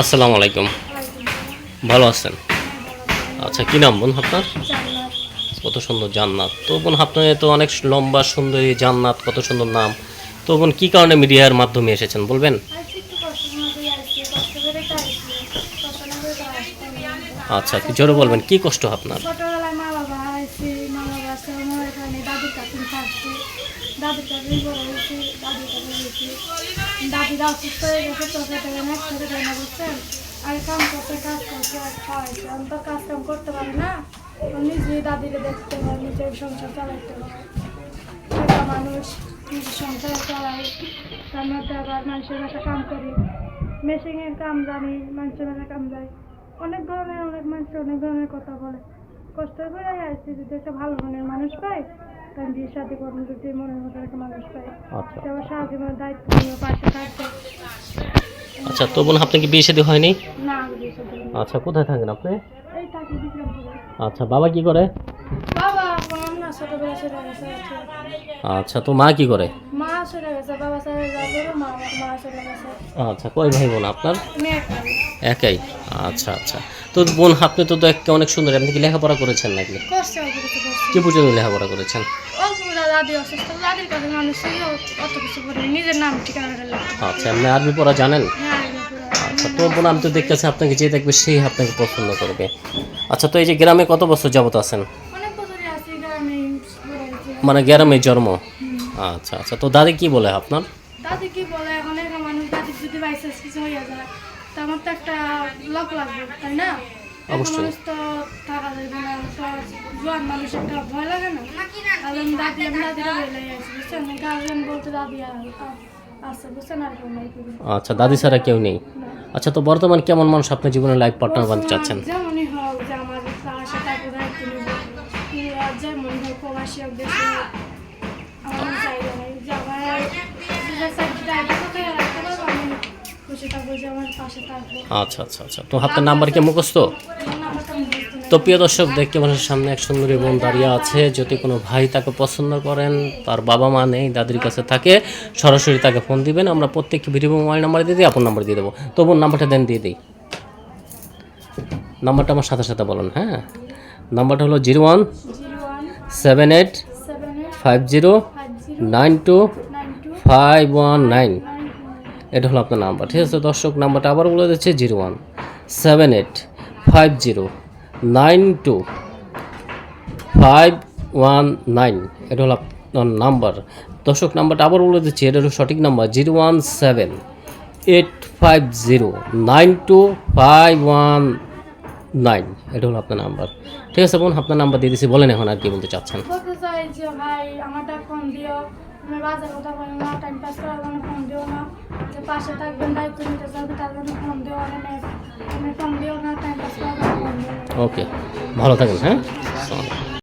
আসসালামু আলাইকুম। ভালো আছেন? আচ্ছা কি নাম বোন আপনার? কত সুন্দর জান্নাত। তো বোন, আপনার তো অনেক লম্বা, সুন্দরী জান্নাত, কত সুন্দর নাম। তো বোন, কি কারণে মিডিয়ার মাধ্যমে এসেছেন বলবেন? আচ্ছা জোরে বলবেন, কি কষ্ট আপনার? দাদির কাছে দাদির কাছে দাদিরা অসুস্থ হয়ে গেছে চোখে দেবে না চোখে দেবে না, বুঝছেন? আর কাম করতে, কাজ করতে খাওয়াইছে আমি তো কাজ কাম করতে পারি না নিজে দাদিরে দেখতে হয় নিজের সংসার চালাইতে হয় একটা মানুষ নিজের সংসার চালাই তার মধ্যে আবার মানুষের বাসা কাম করি। মেশিনের কাম জানি, মানুষের বাসা কাম যাই অনেক ধরনের, অনেক মানুষ অনেক ধরনের কথা বলে। কষ্ট করে আসছি, যদি একটা ভালো মনের মানুষ পাই তার বিয়ে সাথে করুন যদি মনের মতো একটা মানুষ পাই। আচ্ছা। আচ্ছা তো বোন আপনার কি বিয়ে শাদী হয়নি? আচ্ছা কোথায় থাকেন আপনি? আচ্ছা বাবা কি করে বাবা আমার না ছোটবেলা চলে গেছে আছে। আচ্ছা তো মা কি করে? মা চলে গেছে বাবা চলে যাবে মা মা চলে গেছে। আচ্ছা কয় ভাই বোন আপনার? একাই। আচ্ছা আচ্ছা। তো বোন আপনি তো দেখতে অনেক সুন্দর। আপনি কি লেখাপড়া করেছেন নাকি? কি পর্যন্ত লেখাপড়া করেছেন? আচ্ছা আপনি আরবি পড়া জানেন? হ্যাঁ। আচ্ছা তো বোন আমি তো দেখতেছি আপনাকে যে দেখবে সেই আপনাকে পছন্দ করবে। আচ্ছা তো এই যে গ্রামে কত বছর যাবত আছেন অনেক বছরই আছি গ্রামে বড় হয়েছি। মানে গ্রামে জন্ম। আচ্ছা আচ্ছা। তো দাদি কি বলে আপনার? দাদি কি বলে? এরকম মানুষ দাদি যদি কিছু যায় তা আমার তো একটা লক লাগবে তাই না? অবশ্যই। তো থাকা যাবে না তো জোয়ান মানুষ একটা ভয় লাগে না? আর আমি দাদি আমি দাদিরা বলে আছি বুঝছেন? গার্জেন বলতে দাদি আ- আ- বুঝছেন? আর কেউ নাই কোনো। আচ্ছা দাদি ছাড়া কেউ নেই। আচ্ছা তো বর্তমান কেমন মানুষ আপনার জীবনে লাইফ পার্টনার বানতে চাচ্ছেন? যেমনই হোক যে আমার তার সাথে প্রবাসী আমার নাই আচ্ছা আচ্ছা আচ্ছা। তো হাতের নাম্বার কি মুখস্থ? নাই। তো প্রিয় দর্শক দেখতে মানুষের সামনে এক সুন্দরী বোন দাঁড়িয়ে আছে। যদি কোনো ভাই তাকে পছন্দ করেন তার বাবা মা নেই দাদির কাছে থাকে সরাসরি তাকে ফোন দিবেন। আমরা প্রত্যেককে ভিডিও মোবাইল নাম্বার দিয়ে দিই আপন নাম্বার দিয়ে দেবো। তো বোন নাম্বারটা দেন দিয়ে দিই। নাম্বারটা আমার সাথে সাথে বলুন হ্যাঁ? নাম্বারটা হলো zero one seven eight five zero nine two five one nine. এটা হলো আপনার নাম্বার, ঠিক আছে? দর্শক, নাম্বারটা আবার বলে দিচ্ছে, zero one seven eight five zero nine two five one nine. এটা হলো আপনার নাম্বার। দর্শক, নাম্বারটা আবার বলে দিচ্ছি, এটা হলো সঠিক number, zero one seven eight five zero nine two five one nine এটা হলো আপনার নাম্বার। ঠিক আছে বোন আপনার নাম্বার দিয়ে দিছি বলেন এখন আর কি বলতে চাচ্ছেন। বলতে চাই যে ভাই আমারটা ফোন দিও। আমি বাজার কথা বলি না টাইম পাস করার জন্য ফোন দিও না। যে পাশে থাকবেন দায়িত্ব নিতে চাইবে তার জন্য ফোন দিও না আমি ফোন দিও না টাইম পাস করার জন্য ফোন দিও ওকে ভালো থাকবেন হ্যাঁ?